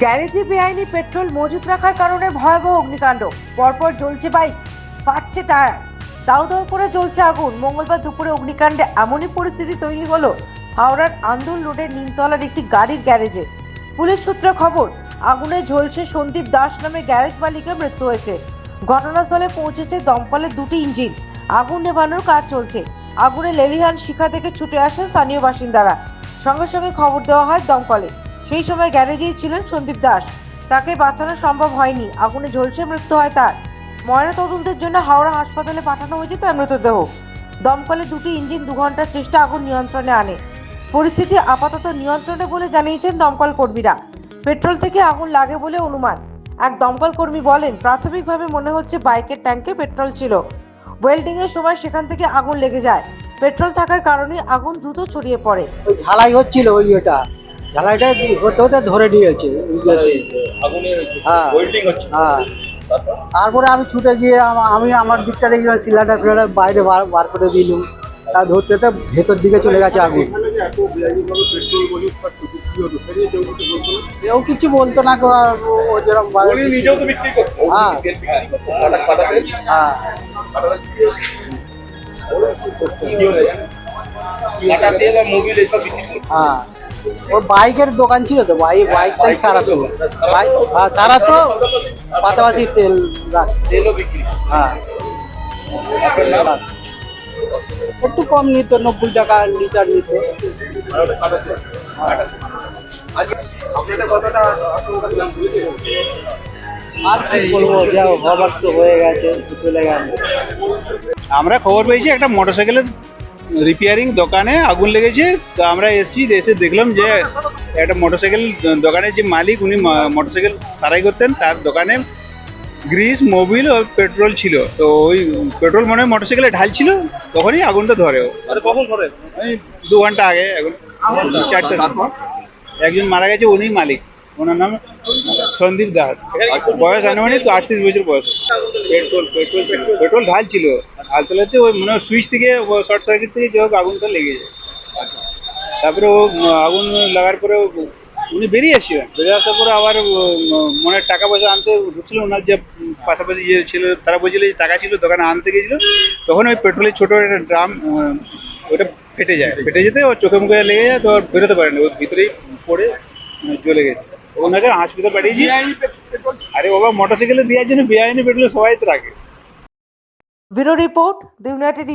গ্যারেজে বেআইনি পেট্রোল মজুত রাখার কারণে ভয়াবহ অগ্নিকাণ্ড। পরপর জ্বলছে বাইক, ফাটছে টায়ার। দাউ দাউ করে জ্বলছে আগুন। মঙ্গলবার দুপুরে অগ্নিকাণ্ডে এমনই পরিস্থিতি তৈরি হলো, হাওড়ার আন্দোল রোডের নিমতলার একটি গাড়ির গ্যারেজে। পুলিশ সূত্রে খবর, আগুনে ঝলছে সন্দীপ দাস নামে গ্যারেজ মালিকের মৃত্যু হয়েছে। ঘটনাস্থলে পৌঁছেছে দমকলের দুটি ইঞ্জিন। আগুন নেভানোর কাজ চলছে। আগুনে লেলিহান শিখা থেকে ছুটে আসে স্থানীয় বাসিন্দারা। সঙ্গে সঙ্গে খবর দেওয়া হয় দমকলে। সেই সময় গ্যারেজেই ছিলেন সন্দীপ দাস। তাকে বাঁচানো সম্ভব হয়নি। আগুনে ঝলসে মৃত্যু হয় তার। ময়না তদন্তের জন্য হাওড়া হাসপাতালে পাঠানো হয়েছে তার মৃতদেহ। দমকলে দুটি ইঞ্জিন দু ঘণ্টার চেষ্টা আগুন নিয়ন্ত্রণে আনে। পরিস্থিতি আপাতত নিয়ন্ত্রণে বলে জানিয়েছেন দমকল কর্মীরা। পেট্রোল থেকে আগুন লাগে বলে অনুমান। এক দমকল কর্মী বলেন, প্রাথমিকভাবে মনে হচ্ছে বাইকের ট্যাঙ্কে পেট্রোল ছিল। ওয়েল্ডিং এর সময় সেখান থেকে আগুন লেগে যায়। পেট্রোল থাকার কারণে আগুন দ্রুত ছড়িয়ে পড়ে। ঝালাই হচ্ছিল ওই ওটা ঝালাইটা হতে হতে ধরে নিয়েছে হ্যাঁ। হ্যাঁ তারপরে আমি ছুটে গিয়ে আমি আমার দিকটা দেখলাম সিলিন্ডার ফিলিন্ডার বাইরে বার করে দিলুম তা ধরতে ধরতে ভেতর দিকে চলে গেছে আগুন কেউ কিছু বলতো না ও- যেরকম তো হ্যাঁ। হ্যাঁ হ্যাঁ ওর বাইকের দোকান ছিল তো বাইক সারাতো। বাইক হ্যাঁ সারাতো পাশাপাশি তেল রাখ। তেলও বিক্রি হ্যাঁ। একটু কম নিত নব্বই টাকা লিটার নিত। আর কি বলব যা হবার তো হয়ে গেছে চলে গেল আমরা খবর পেয়েছি একটা মোটরসাইকেলের রিপেয়ারিং দোকানে আগুন লেগেছে। তো আমরা এসেছি এসে দেখলাম যে একটা মোটরসাইকেল দোকানের যে মালিক উনি মোটরসাইকেল সারাই করতেন তার দোকানে গ্রিস মোবিল ও পেট্রোল ছিল। তো ওই পেট্রোল মনে হয় মোটরসাইকেলে ঢালছিল তখনই আগুনটা ধরে। ও। কখন ওই দু ঘণ্টা আগে এখন চারটে একজন মারা গেছে উনি মালিক। ওনার নাম সন্দীপ দাস। বয়স আনুমানিক আটত্রিশ বছর বয়স। পেট্রোল পেট্রোল ছিল। পেট্রোল ঢালছিল ঢালতে ঢালতে ওই মনে হয় সুইচ থেকে শর্ট সার্কিট থেকে যে হোক আগুনটা লেগে যায় তারপরে ও উম, আগুন লাগার পরে ও- উনি বেরিয়ে এসেছিলেন বেরিয়ে আসার পরে আবার উম, মনে হয় টাকা পয়সা আনতে ঢুকছিল ওনার যে উম, পাশাপাশি যে ছিল তারা বলছিল যে টাকা ছিল দোকানে আনতে গেছিল তখন ওই পেট্রোলের ছোটো একটা ড্রাম ওটা ফেটে যায় ফেটে যেতে ওর চোখে মুখে লেগে যায় তো আর বেরোতে পারেনি ওর ভিতরেই পড়ে উম, জ্বলে গেছে ওনাকে হাসপাতাল পাঠিয়েছি আরে বাবা মোটর সাইকেলে দেওয়ার জন্য বেআইনি পেট্রোল সবাই তো রাখে Bureau Report: The United